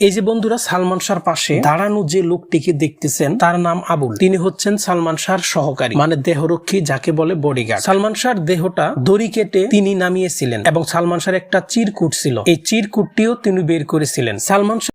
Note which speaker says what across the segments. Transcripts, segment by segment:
Speaker 1: এই যে বন্ধুরা, সালমান শাহর পাশে দাঁড়ানো যে লোকটিকে দেখতেছেন, তার নাম আবুল। তিনি হচ্ছেন সালমান শাহর সহকারী মানে দেহরক্ষী যাকে বলে বডিগার্ড সালমান শাহর দেহটা দড়ি কেটে তিনি নামিয়েছিলেন এবং সালমান শাহর একটা চিরকুট ছিল। এই চিরকুটটিও তিনি বের করেছিলেন। সালমান শাহ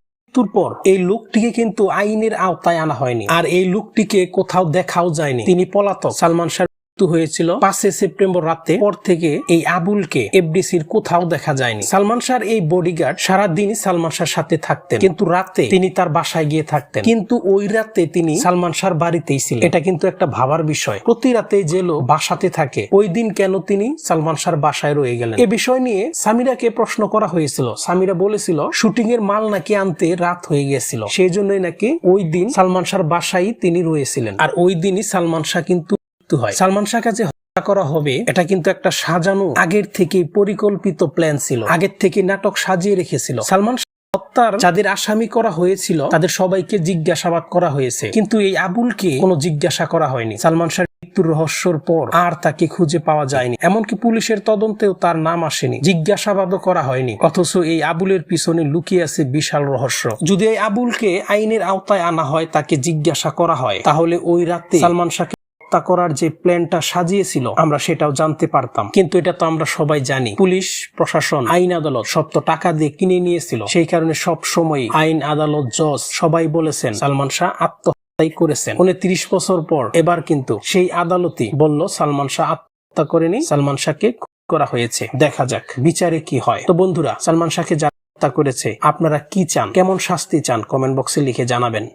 Speaker 1: পর এই লোকটিকে কিন্তু আইনের আওতায় আনা হয়নি। আর এই লোকটিকে কোথাও দেখাও যায়নি। তিনি পলাতক। সালমান শাহ মৃত্যু হয়েছিল পাঁচে সেপ্টেম্বর রাতে। পর থেকে এই আবুলকে এফডিসির কোথাও দেখা যায়নি। সালমান শাহর এই বডিগার্ড সারাদিনই সালমান শাহর সাথে থাকতেন। কিন্তু রাতে তিনি তার বাসায় গিয়ে থাকতেন। কিন্তু ওই রাতে তিনি সালমান শাহর বাড়িতেই ছিলেন। এটা কিন্তু একটা ভাবার বিষয়। প্রতি রাতে যে লোক বাসাতে থাকে, ওই দিন কেন তিনি সালমান শাহর বাসায় রয়ে গেলেন? এ বিষয় নিয়ে সামিরাকে প্রশ্ন করা হয়েছিল। সামিরা বলেছিল শুটিং এর মাল নাকি আনতে রাত হয়ে গেছিল। সেই জন্যই নাকি ওই দিন সালমান শাহর বাসায় তিনি রয়েছিলেন। আর ওই দিনই সালমান শাহ কিন্তু মৃত্যু হয়। সালমান শাহকে যে হত্যা করা হবে, এটা কিন্তু একটা সাজানো আগের থেকে পরিকল্পিত প্ল্যান ছিল। আগের থেকে নাটক সাজিয়ে রেখেছিল। সালমান হত্যার যাদের আসামি করা হয়েছিল, তাদের সবাইকে জিজ্ঞাসাবাদ করা হয়েছে। কিন্তু এই আবুলকে কোনো জিজ্ঞাসা করা হয়নি। সালমান শাহ মৃত্যুর রহস্যর পর আর তাকে খুঁজে পাওয়া যায়নি। এমনকি পুলিশের তদন্তেও তার নাম আসেনি। জিজ্ঞাসাবাদও করা হয়নি। অথচ এই আবুলের পিছনে লুকিয়ে আছে বিশাল রহস্য। যদি এই আবুলকে আইনের আওতায় আনা হয়, তাকে জিজ্ঞাসা করা হয়, তাহলে ওই রাতে সালমান শাহকে হত্যা করার যে প্ল্যানটা সাজিয়েছিল, আমরা সেটাও জানতে পারতাম। কিন্তু এটা তো আমরা সবাই জানি। পুলিশ, প্রশাসন, আইন আদালত সব তো টাকা দিয়ে কিনে নিয়েছিল। সেই কারণে সব সময় আইন আদালত, জজ সবাই বলেছেন, সালমান শাহ আত্মহত্যাই করেছেন। উনি উনত্রিশ বছর পর এবার কিন্তু সেই আদালতই বলল, সালমান শাহ আত্মহত্যা করেনি, সালমান শাহকে করা হয়েছে। দেখা যাক, বিচারে কি হয়। তো বন্ধুরা, সালমান শাহকে হত্যা করেছে, আপনারা কি চান? কেমন শাস্তি চান? কমেন্ট বক্সে লিখে জানাবেন।